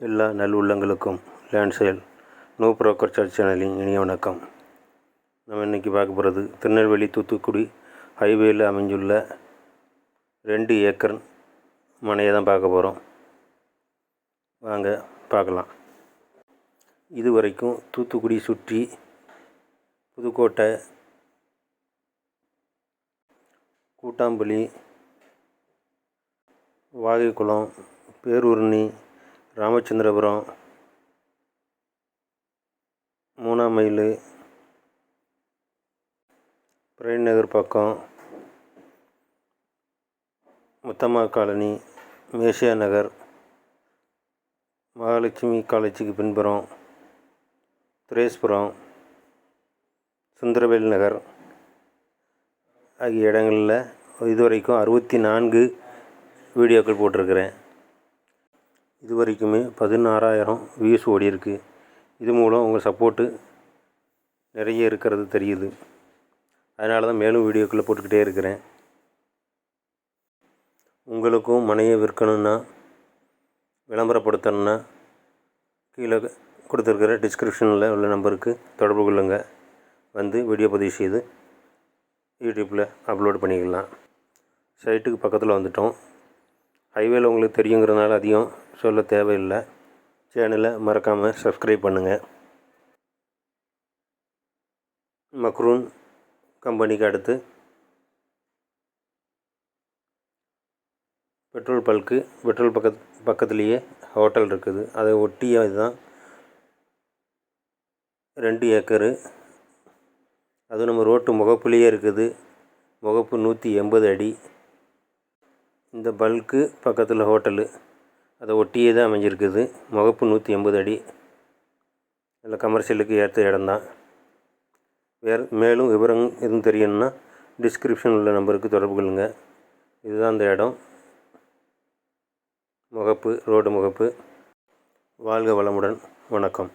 எல்லா நல்லுள்ளங்களுக்கும் land sale no broker search சேனலின் இனிய வணக்கம். நம்ம இன்றைக்கி பார்க்க போகிறது திருநெல்வேலி தூத்துக்குடி ஹைவேயில் அமைஞ்சுள்ள ரெண்டு ஏக்கர் மனையை தான் பார்க்க போகிறோம் வாங்க பார்க்கலாம். இது வரைக்கும் தூத்துக்குடி சுற்றி புதுக்கோட்டை கூட்டாம்பள்ளி வாகைக்குளம் பேரூர்ணி ராமச்சந்திரபுரம் மூணாம் மைல் பிரேம் நகர் பக்கம் முத்தம்மா காலனி மேசியா நகர் மகாலட்சுமி காலேஜுக்கு பின்புறம் துரேஸ்புரம் சுந்தரவேல் நகர் ஆகிய இடங்களில் இதுவரைக்கும் அறுபத்தி நான்கு வீடியோக்கள் போட்டிருக்கிறேன். இது வரைக்குமே பதினாறாயிரம் வியூஸ் ஓடியிருக்கு. இது மூலம் உங்கள் சப்போர்ட்டு நிறைய இருக்கிறது தெரியுது. அதனால தான் மேலும் வீடியோக்களை போட்டுக்கிட்டே இருக்கிறேன். உங்களுக்கும் மனையை விற்கணும்னா விளம்பரப்படுத்தணும்னா கீழே கொடுத்துருக்கிற டிஸ்கிரிப்ஷனில் உள்ள நம்பருக்கு தொடர்பு கொள்ளுங்கள் வந்து வீடியோ பதிவு செய்து யூடியூப்பில் அப்லோட் பண்ணிக்கலாம். சைட்டுக்கு பக்கத்தில் வந்துட்டோம். ஹைவேல உங்களுக்கு தெரியுங்கிறதுனால அதிகம் சொல்ல தேவையில்லை. சேனலை மறக்காமல் சப்ஸ்கிரைப் பண்ணுங்கள் மக்ரூன் கம்பெனிக்கு அடுத்து பெட்ரோல் பல்க்கு பெட்ரோல் பக்கத் பக்கத்துலேயே ஹோட்டல் இருக்குது. அதை ஒட்டிய இதுதான். ரெண்டு ஏக்கரு. அது நம்ம ரோட்டு முகப்புலேயே இருக்குது. முகப்பு நூற்றி எண்பது அடி. இந்த பல்க்கு பக்கத்தில் ஹோட்டலு அதை ஒட்டியே தான் அமைஞ்சிருக்குது. முகப்பு நூற்றி எண்பது அடி. இல்லை கமர்ஷியலுக்கு ஏற்ற இடம்தான். வேறு மேலும் விவரம் எதுவும் தெரியணும்னா டிஸ்கிரிப்ஷன் உள்ள நம்பருக்கு தொடர்பு கொள்ளுங்கள் இதுதான் அந்த இடம். முகப்பு ரோடு முகப்பு. வாழ்க வளமுடன். வணக்கம்.